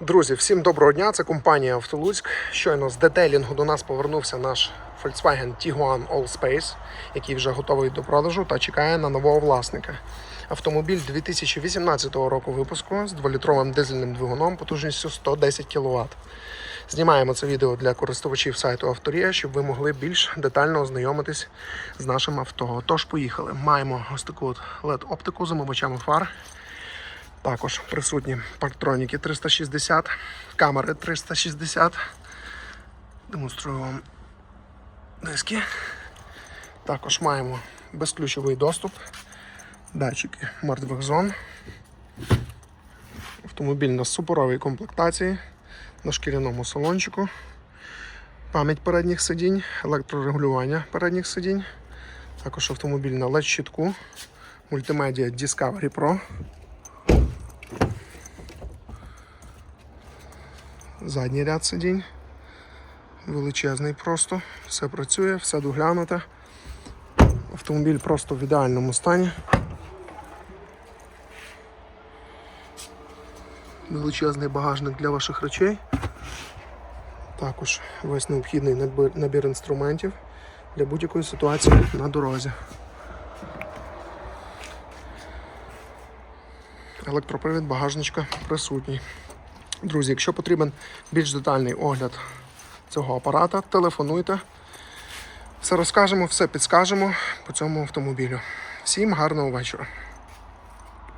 Друзі, всім доброго дня. Це компанія Автолуцьк. Щойно з детейлінгу до нас повернувся наш Volkswagen Tiguan Allspace, який вже готовий до продажу та чекає на нового власника. Автомобіль 2018 року випуску з 2-літровим дизельним двигуном потужністю 110 кВт. Знімаємо це відео для користувачів сайту Авторія, щоб ви могли більш детально ознайомитись з нашим авто. Тож поїхали. Маємо ось таку от LED-оптику з омивачами фар. Також присутні парктроніки 360, камери 360. Демонструю вам диски. Також маємо безключовий доступ, датчики мертвих зон. Автомобіль на суперовій комплектації, на шкіряному салончику, пам'ять передніх сидінь, електрорегулювання передніх сидінь. Також автомобіль на LED-щитку, мультимедіа Discovery Pro. Задній ряд сидінь. Величезний просто, все працює, все доглянуте. Автомобіль просто в ідеальному стані. Величезний багажник для ваших речей. Також весь необхідний набір, набір інструментів для будь-якої ситуації на дорозі. Електропривід багажничка присутній. Друзі, якщо потрібен більш детальний огляд цього апарата, телефонуйте. Все розкажемо, все підскажемо по цьому автомобілю. Всім гарного вечора.